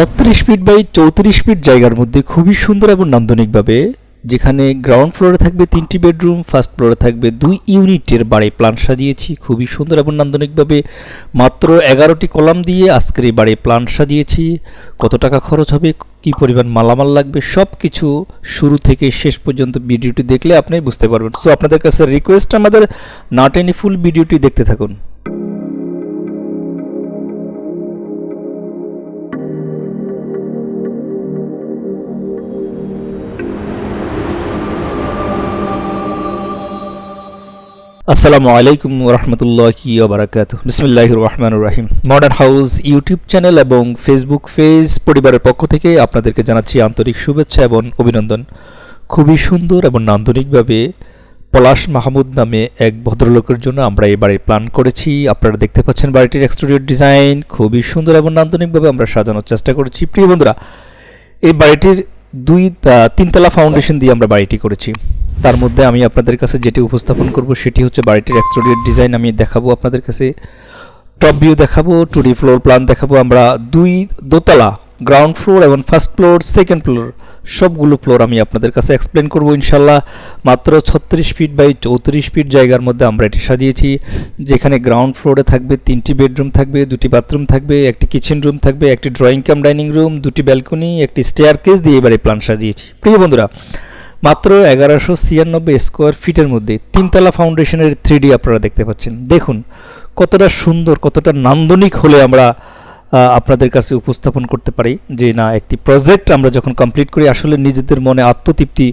ছত্রিশ feet by চৌত্রিশ fit জায়গার মধ্যে খুবই সুন্দর এবং নান্দনিকভাবে, যেখানে গ্রাউন্ড ফ্লোরে থাকবে তিনটি বেডরুম ফার্স্ট ফ্লোরে থাকবে দুই ইউনিটের বাড়ি প্ল্যান সাজিয়েছি, খুবই সুন্দর এবং নান্দনিকভাবে। মাত্র এগারোটি কলাম দিয়ে আজকের এই বাড়ি প্ল্যান সাজিয়েছি। কত টাকা খরচ হবে, কি পরিমাণ মালামাল লাগবে সব কিছু শুরু থেকে শেষ পর্যন্ত ভিডিওটি দেখলে আপনি বুঝতে পারবেন। সো আপনাদের কাছে রিকোয়েস্ট আমাদের নাট এনি ফুল ভিডিওটি দেখতে থাকুন। আসসালামু আলাইকুম রহমতুল্লাহি ওবরাকাত। বিসমিল্লাহ রহমান রাহিম। মডার্ন হাউস ইউটিউব চ্যানেল এবং ফেসবুক পেজ পরিবারের পক্ষ থেকে আপনাদেরকে জানাচ্ছি আন্তরিক শুভেচ্ছা এবং অভিনন্দন। খুবই সুন্দর এবং নান্দনিকভাবে পলাশ মাহমুদ নামে এক ভদ্রলোকের জন্য আমরা এই বাড়ির প্ল্যান করেছি। আপনারা দেখতে পাচ্ছেন বাড়িটির এক্সটেরিয়র ডিজাইন খুবই সুন্দর এবং নান্দনিকভাবে আমরা সাজানোর চেষ্টা করেছি। প্রিয় বন্ধুরা, এই বাড়িটির দুই তিনতলা ফাউন্ডেশন দিয়ে আমরা বাড়িটি করেছি। তার মধ্যে আমি আপনাদের কাছে যেটি উপস্থাপন করব সেটি হচ্ছে বাড়িটির এক্সটেরিয়র ডিজাইন আমি দেখাবো আপনাদের কাছে। টপ ভিউ দেখাবো টু ডি ফ্লোর প্ল্যান দেখাবো আমরা। দুই দোতলা গ্রাউন্ড ফ্লোর এবং ফার্স্ট ফ্লোর সেকেন্ড ফ্লোর সবগুলো ফ্লোর আমি আপনাদের কাছে এক্সপ্লেন করব ইনশাল্লাহ মাত্র ছত্রিশ ফিট বাই চৌত্রিশ ফিট জায়গার মধ্যে আমরা এটি সাজিয়েছি। যেখানে গ্রাউন্ড ফ্লোরে থাকবে, তিনটি বেডরুম থাকবে, দুটি বাথরুম থাকবে, একটি কিচেন রুম থাকবে, একটি ড্রয়িং কাম ডাইনিং রুম দুটি ব্যালকনি একটি স্টেয়ার কেস দিয়ে এবারে প্ল্যান সাজিয়েছি। প্রিয় বন্ধুরা মাত্র এগারোশো ছিয়ানব্বই স্কোয়ার ফিটের মধ্যে তিনতলা ফাউন্ডেশনের থ্রি আপনারা দেখতে পাচ্ছেন। দেখুন, কতটা সুন্দর, কতটা নান্দনিক হলে আমরা আপনাদের কাছে উপস্থাপন করতে পারি যে না, একটি প্রজেক্ট আমরা যখন কমপ্লিট করি, আসলে নিজেদের মনে আত্মতৃপ্তি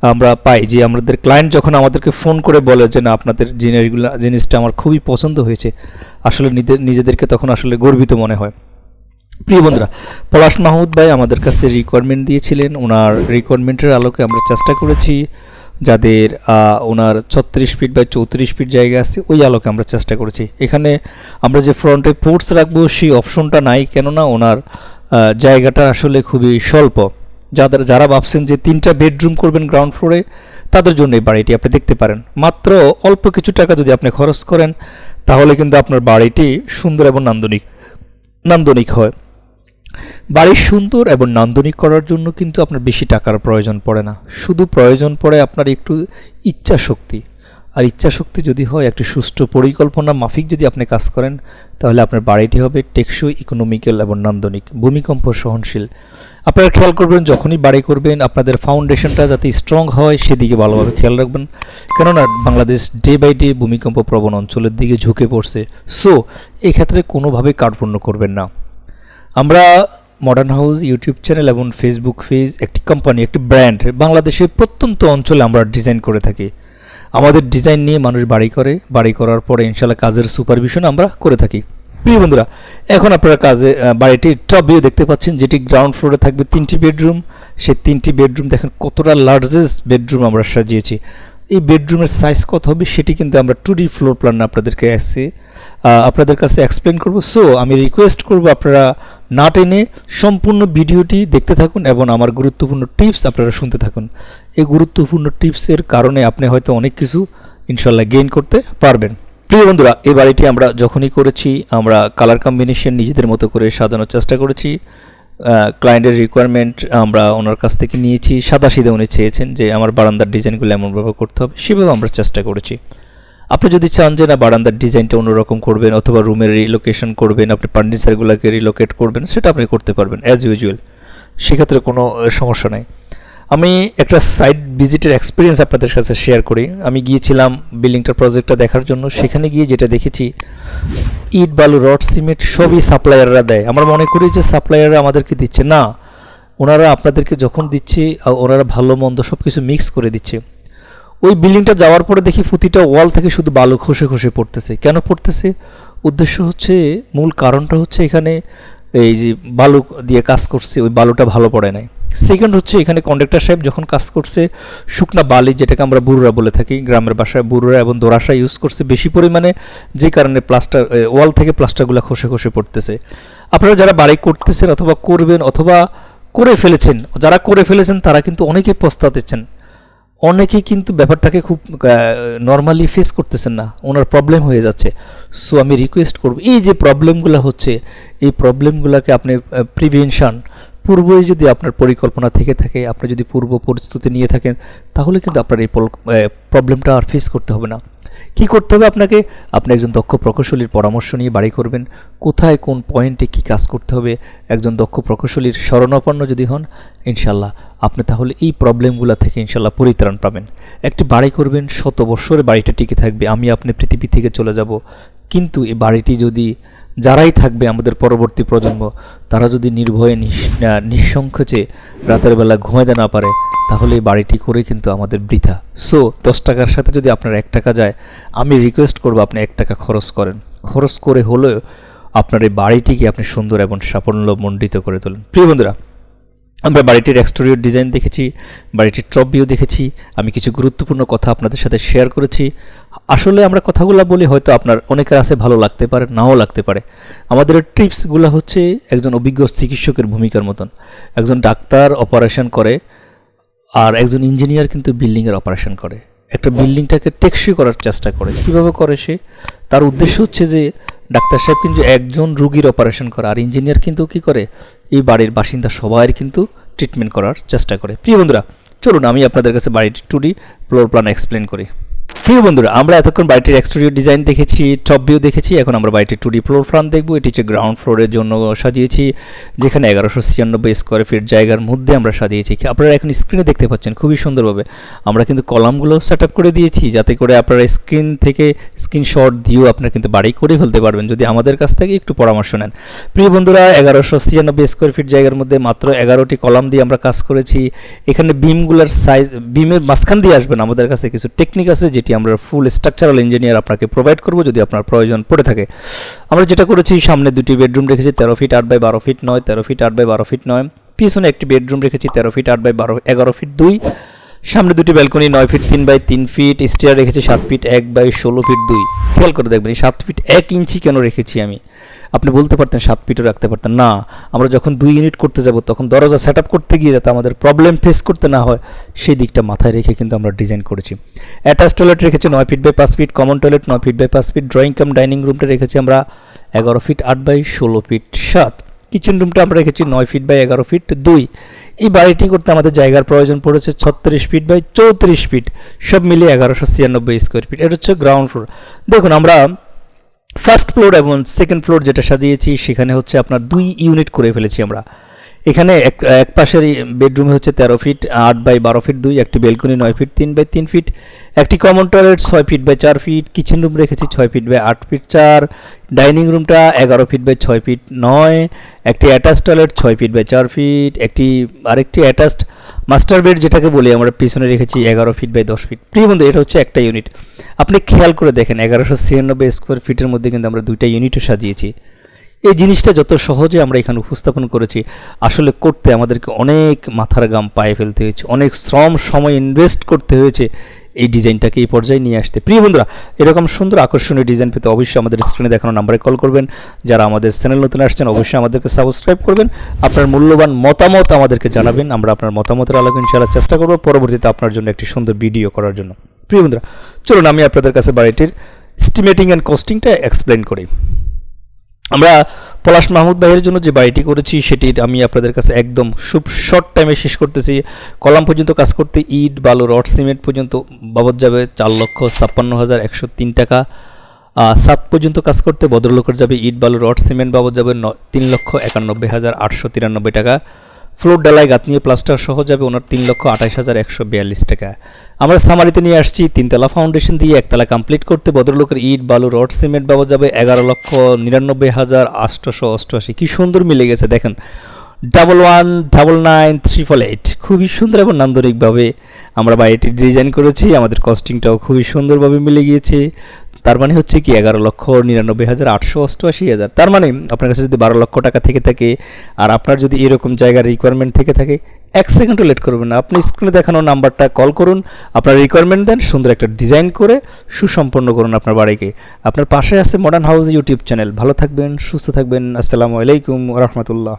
আমরা পাই। যে আমাদের ক্লায়েন্ট যখন আমাদেরকে ফোন করে বলে যে, না, আপনাদের জিনিসগুলো, জিনিসটা আমার খুবই পছন্দ হয়েছে। আসলে নিজে- নিজেদেরকে তখন আসলে গর্বিত মনে হয়। প্রিয় বন্ধুরা, পলাশ মাহমুদ ভাই আমাদের কাছে রিকোয়ারমেন্ট দিয়েছিলেন। ওনার রিকোয়ারমেন্টের আলোকে আমরা চেষ্টা করেছি, যাদের ওনার ছত্রিশ ফিট বা চৌত্রিশ ফিট জায়গা আছে, ওই আলোকে আমরা চেষ্টা করেছি। এখানে আমরা যে ফ্রন্টে পোর্টস রাখব, সেই অপশনটা নাই, কেননা ওনার জায়গাটা আসলে খুবই স্বল্প। যাদের, যারা ভাবছেন যে তিনটা বেডরুম করবেন গ্রাউন্ড ফ্লোরে তাদের জন্য এই বাড়িটি আপনি দেখতে পারেন। মাত্র অল্প কিছু টাকা যদি আপনি খরচ করেন, তাহলে কিন্তু আপনার বাড়িটি সুন্দর এবং নান্দনিক নান্দনিক হয়। বাড়ি সুন্দর এবং নান্দনিক করার জন্য কিন্তু আপনার বেশি টাকার প্রয়োজন পড়ে না। শুধু প্রয়োজন পড়ে আপনার একটু ইচ্ছা শক্তি। আর ইচ্ছা শক্তি যদি হয়, একটি সুষ্ঠু পরিকল্পনা মাফিক যদি আপনি কাজ করেন, তাহলে আপনার বাড়িটি হবে টেকসই ইকোনমিক্যাল এবং নান্দনিক, ভূমিকম্প সহনশীল। আপনারা খেয়াল করবেন, যখনই বাড়ি করবেন, আপনাদের ফাউন্ডেশনটা যাতে স্ট্রং হয়, সেদিকে ভালোভাবে খেয়াল রাখবেন। কেননা, বাংলাদেশ ডে বাই ডে ভূমিকম্প প্রবণ অঞ্চলের দিকে ঝুঁকে পড়ছে। সো এক্ষেত্রে কোনোভাবে কার্পণ্য করবেন না। আমরা মডার্ন হাউস ইউটিউব চ্যানেল এবং ফেসবুক পেজ একটি কোম্পানি একটি ব্র্যান্ড বাংলাদেশের প্রত্যন্ত অঞ্চলে আমরা ডিজাইন করে থাকি। আমাদের ডিজাইন নিয়ে মানুষ বাড়ি করে, বাড়ি করার পরে ইনশাল্লাহ কাজের সুপারভিশন আমরা করে থাকি। প্রিয় বন্ধুরা, এখন আপনারা কাজে বাড়িটির টপ ভিউ দেখতে পাচ্ছেন, যেটি গ্রাউন্ড ফ্লোরে থাকবে তিনটি বেডরুম সেই তিনটি বেডরুম দেখেন কতটা লার্জেস্ট বেডরুম আমরা সাজিয়েছি। এই বেডরুমের সাইজ কত হবে সেটি কিন্তু আমরা টু ডি ফ্লোর প্ল্যান আপনাদেরকে এসে আপনাদের কাছে এক্সপ্লেন করব। সো আমি রিকোয়েস্ট করব আপনারা না টেনে সম্পূর্ণ ভিডিওটি দেখতে থাকুন এবং আমার গুরুত্বপূর্ণ টিপস আপনারা শুনতে থাকুন। এই গুরুত্বপূর্ণ টিপসের কারণে আপনি হয়তো অনেক কিছু ইনশাল্লাহ গেইন করতে পারবেন। প্রিয় বন্ধুরা, এই বাড়িটি আমরা যখনই করেছি, আমরা কালার কম্বিনেশন নিজেদের মতো করে সাজানোর চেষ্টা করেছি। ক্লায়েন্টের রিকোয়ারমেন্ট আমরা ওনার কাছ থেকে নিয়েছি। সাদা সিধে উনি চেয়েছেন যে আমার বারান্দার ডিজাইনগুলো এমনভাবে করতে হবে, সেভাবে আমরা চেষ্টা করেছি। আপনি যদি চান যে না, বারান্দার ডিজাইনটা অন্যরকম করবেন অথবা রুমের রিলোকেশন করবেন, আপনি ফার্নিচারগুলোকে রিলোকেট করবেন, সেটা আপনি করতে পারবেন অ্যাজ ইউজুয়াল সেক্ষেত্রে কোনো সমস্যা নেই। আমি একটা সাইট ভিজিটের এক্সপিরিয়েন্স আপনাদের কাছে শেয়ার করি। আমি গিয়েছিলাম বিল্ডিংটার প্রজেক্টটা দেখার জন্য। সেখানে গিয়ে যেটা দেখেছি, ইট, বালু, রড, সিমেন্ট সবই সাপ্লায়াররা দেয়। আমরা মনে করি যে সাপ্লায়াররা আমাদেরকে দিচ্ছে। না, ওনারা আপনাদেরকে যখন দিচ্ছে ওনারা ভালো, মন্দ সব কিছু মিক্স করে দিচ্ছে। ওই বিল্ডিংটা যাওয়ার পরে দেখি প্রতিটা ওয়াল থেকে শুধু বালু খসে খসে পড়তেছে। কেন পড়তেছে? উদ্দেশ্য হচ্ছে, মূল কারণটা হচ্ছে এখানে এই যে বালু দিয়ে কাজ করছে, ওই বালুটা ভালো পড়ে নাই। সেকেন্ড হচ্ছে এখানে কন্ডাক্টর সাহেব যখন কাজ করছে, শুকনা বালি যেটাকে আমরা বুরুরা বলে থাকি, গ্রামের বাসায় বুরুরা এবং দোরাসা ইউজ করছে, বেশি পরিমাণে যে কারণে প্লাস্টার ওয়াল থেকে প্লাস্টারগুলো খসে খসে পড়তেছে। আপনারা যারা বাড়ি করতেছেন অথবা করবেন অথবা করে ফেলেছেন, যারা করে ফেলেছেন তারা কিন্তু অনেকে পস্তাতেছেন অনেকেই কিন্তু ব্যাপারটাকে খুব নর্মালি ফেস করতেছেন না। ওনার প্রবলেম হয়ে যাচ্ছে। সো আমি রিকোয়েস্ট করব, এই যে প্রবলেমগুলো হচ্ছে, এই প্রবলেমগুলোকে আপনি প্রিভেনশন পূর্বই যদি আপনার পরিকল্পনা থেকে থাকে, আপনি যদি পূর্ব পরিস্থিতি নিয়ে থাকেন, তাহলে কিন্তু আপনার এই প্রবলেমটা আর ফেস করতে হবে না। কি করতে হবে আপনাকে? আপনি একজন দক্ষ প্রকৌশলীর পরামর্শ নিয়ে বাড়ি করবেন। কোথায়, কোন পয়েন্টে কি কাজ করতে হবে? একজন দক্ষ প্রকৌশলীর শরণাপন্ন যদি হন ইনশাল্লাহ আপনি তাহলে এই প্রবলেমগুলো থেকে ইনশাল্লাহ পরিত্রাণ পাবেন। একটি বাড়ি করবেন, শত বৎসরে বাড়িটা টিকে থাকবে, আমি আপনি পৃথিবী থেকে চলে যাব। কিন্তু এই বাড়িটি যদি যারাই থাকবে আমাদের পরবর্তী প্রজন্ম, তারা যদি নির্ভয়ে নিঃসংকোচে রাতের বেলা ঘুমাইতে না পারে, তাহলে এই বাড়িটি করে কিন্তু আমাদের বৃথা। সো দশ টাকার সাথে যদি আপনার এক টাকা যায়, আমি রিকোয়েস্ট করব আপনি এক টাকা খরচ করেন। খরচ করে হলেও আপনার এই বাড়িটিকে আপনি সুন্দর এবং সাফল্যমণ্ডিত করে তোলেন। প্রিয় বন্ধুরা আমরা বাড়িটির এক্সটেরিয়র ডিজাইন দেখেছি, বাড়িটির ভিউ দেখেছি, আমি কিছু গুরুত্বপূর্ণ কথা আপনাদের সাথে শেয়ার করেছি। আসলে আমরা কথাগুলো বলি হয়তো আপনার অনেকের আছে ভালো লাগতে পারে, নাও লাগতে পারে। আমাদের টিপসগুলো হচ্ছে একজন অভিজ্ঞ চিকিৎসকের ভূমিকার মতন। একজন ডাক্তার অপারেশন করে আর একজন ইঞ্জিনিয়ার কিন্তু বিল্ডিংয়ের অপারেশন করে। একটা বিল্ডিংটাকে টেকসই করার চেষ্টা করে কীভাবে করে সে। তার উদ্দেশ্য হচ্ছে যে ডাক্তার সাহেব কিন্তু একজন রুগীর অপারেশন করে আর ইঞ্জিনিয়ার কিন্তু কি করে? এই বাড়ির বাসিন্দা সবাইয়ের কিন্তু ট্রিটমেন্ট করার চেষ্টা করে। প্রিয় বন্ধুরা, চলুন আমি আপনাদের কাছে বাড়ির টুডি ফ্লোর প্ল্যান এক্সপ্লেন করি। প্রিয় বন্ধুরা, আমরা এতক্ষণ বাড়িটির এক্সটেরিয়র ডিজাইন দেখেছি টপ ভিউ দেখেছি, এখন আমরা বাড়িটির টু ডি ফ্লোর প্ল্যান দেখব। এটি হচ্ছে গ্রাউন্ড ফ্লোরের জন্য সাজিয়েছি, যেখানে এগারোশো ছিয়ানব্বই স্কোয়ার ফিট জায়গার মধ্যে আমরা সাজিয়েছি। আপনারা এখন স্ক্রিনে দেখতে পাচ্ছেন খুবই সুন্দরভাবে। আমরা কিন্তু কলামগুলো সেট করে দিয়েছি, যাতে করে আপনারা স্ক্রিন থেকে স্ক্রিনশট দিয়েও আপনারা কিন্তু বাড়ি করে ফেলতে পারবেন। যদি আমাদের কাছ থেকে একটু পরামর্শ নেন। প্রিয় বন্ধুরা, এগারোশো ছিয়ানব্বই স্কোয়ার ফিট জায়গার মধ্যে মাত্র এগারোটি কলাম দিয়ে আমরা কাজ করেছি। এখানে বিমগুলোর সাইজ বিমের মাঝখান দিয়ে আসবেন, আমাদের কাছে কিছু টেকনিক আছে যেটি আমরা ফুল স্ট্রাকচারাল ইঞ্জিনিয়ার আপনাকে প্রোভাইড করব যদি আপনার প্রয়োজন পড়ে থাকে। আমরা যেটা করেছি, সামনে দুটি বেডরুম রেখেছি, তেরো ফিট আট বাই বারো ফিট নয়, তেরো ফিট আট বাই বারো ফিট নয়। পিছনে একটি বেডরুম রেখেছি, তেরো ফিট আট বাই বারো, এগারো ফিট দুই। সামনে দুটি ব্যালকনি নয় ফিট তিন বাই তিন ফিট স্টেয়ার রেখেছি সাত ফিট এক বাই ষোলো ফিট দুই। খেয়াল করে দেখবেন সাত ফিট এক ইঞ্চি কেন রেখেছি আমি? আপনি বলতে পারতেন, সাত ফিটও রাখতে পারতেন। না, আমরা যখন দুই ইউনিট করতে যাব, তখন দরজা সেট করতে গিয়ে যাতে আমাদের প্রবলেম ফেস করতে না হয়, সেই দিকটা মাথায় রেখে কিন্তু আমরা ডিজাইন করেছি। অ্যাটাচ টয়লেট রেখেছি, নয় ফিট বাই পাঁচ ফিট কমন টয়লেট নয় ফিট বাই পাঁচ ফিট ড্রয়িং কাম ডাইনিং রুমটা রেখেছি আমরা এগারো ফিট আট বাই ষোলো ফিট সাত। কিচেন রুমটা আমরা রেখেছি, নয় ফিট বাই এগারো ফিট দুই। এই বাড়িটি করতে আমাদের জায়গার প্রয়োজন পড়েছে ছত্রিশ ফিট বাই চৌত্রিশ ফিট সব মিলিয়ে এগারোশো ছিয়ানব্বই স্কোয়ার ফিট এটা হচ্ছে গ্রাউন্ড ফ্লোর দেখুন, আমরা ফার্স্ট ফ্লোর এবং সেকেন্ড ফ্লোর যেটা সাজিয়েছি, সেখানে হচ্ছে আপনার দুই ইউনিট করে ফেলেছি আমরা। এখানে এক এক পাশের বেডরুম হচ্ছে তেরো ফিট, আট বাই বারো ফিট দুই, একটি বেলকনি নয় ফিট, তিন বাই তিন ফিট। একটি কমন টয়লেট ছয় ফিট বাই চার ফিট কিচেন রুম রেখেছি ছয় ফিট বাই আট ফিট চার ডাইনিং রুমটা এগারো ফিট বাই ছয় ফিট নয়, একটি অ্যাটাচ টয়লেট ছয় ফিট বাই চার ফিট, একটি, আরেকটি অ্যাটাচড মাস্টার বেড যেটাকে বলি আমরা, পিছনে রেখেছি এগারো ফিট বাই দশ ফিট। প্রিয় বন্ধু, এটা হচ্ছে একটা ইউনিট আপনি খেয়াল করে দেখেন, এগারোশো ছিয়ানব্বই স্কোয়ার ফিটের মধ্যে কিন্তু আমরা দুইটা ইউনিটও সাজিয়েছি। এই জিনিসটা যত সহজে আমরা এখানে উপস্থাপন করেছি, আসলে করতে আমাদেরকে অনেক মাথার গাম পায়ে ফেলতে হয়েছে, অনেক শ্রম, সময় ইনভেস্ট করতে হয়েছে এই ডিজাইনটাকে এই পর্যায়ে নিয়ে আসতে। প্রিয় বন্ধুরা, এরকম সুন্দর আকর্ষণীয় ডিজাইন পেতে অবশ্যই আমাদের স্ক্রিনে দেখানো নাম্বারে কল করবেন। যারা আমাদের চ্যানেল নতুন আসছেন, অবশ্যই আমাদেরকে সাবস্ক্রাইব করবেন। আপনার মূল্যবান মতামত আমাদেরকে জানাবেন। আমরা আপনার মতামতের আলোকে ইনশাআল্লাহ চেষ্টা করব পরবর্তীতে আপনার জন্য একটি সুন্দর ভিডিও করার জন্য। প্রিয় বন্ধুরা, চলুন আমি আপনাদের কাছে বাড়িটির স্টিমেটিং অ্যান্ড কস্টিংটা এক্সপ্লেন করি। আমরা পলাশ মাহমুদ ভাইয়ের জন্য যে বাড়িটি করেছি, সেটির আমি আপনাদের কাছে একদম খুব শর্ট টাইমে শেষ করতেছি। কলাম পর্যন্ত কাজ করতে ইট, বালু, রড, সিমেন্ট পর্যন্ত বাবদ যাবে চার লক্ষ ছাপ্পান্ন হাজার একশো তিন টাকা। সাত পর্যন্ত কাজ করতে ভদ্রলোকের যাবে ইট, বালু, রড, সিমেন্ট বাবদ যাবে ন, তিন লক্ষ একানব্বই হাজার আটশো তিরানব্বই টাকা। ফ্লোর ডালায় গাঁথনিয়ে প্লাস্টার সহ যাবে ওনার তিন লক্ষ আঠাশ হাজার একশো বিয়াল্লিশ টাকা। আমরা সামারিতে নিয়ে আসছি, তিনতলা ফাউন্ডেশন দিয়ে একতলা কমপ্লিট করতে ভদ্রলোকের ইট, বালু, রড সিমেন্ট বাবা যাবে এগারো লক্ষ নিরানব্বই হাজার আটশোশো অষ্টআশি। কী সুন্দর মিলে গেছে, দেখেন। Double one double nine four eight খুবই সুন্দর এবং নান্দনিকভাবে আমরা বাড়িটি ডিজাইন করেছি, আমাদের কস্টিংটাও খুবই সুন্দরভাবে মিলে গিয়েছে। তার মানে হচ্ছে কি এগারো লক্ষ নিরানব্বই হাজার আটশো অষ্টআশি হাজার। তার মানে আপনার কাছে যদি বারো লক্ষ টাকা থেকে থাকে আর আপনার যদি এরকম জায়গার রিকোয়ারমেন্ট থেকে থাকে, এক সেকেন্ডও লেট করবেন না। আপনি স্ক্রিনে দেখানো নাম্বারটা কল করুন, আপনার রিকোয়ারমেন্ট দেন, সুন্দর একটা ডিজাইন করে সুসম্পন্ন করুন আপনার বাড়িকে। আপনার পাশে আছে মডার্ন হাউস ইউটিউব চ্যানেল ভালো থাকবেন, সুস্থ থাকবেন। আসসালামু আলাইকুম রহমতুল্লাহ।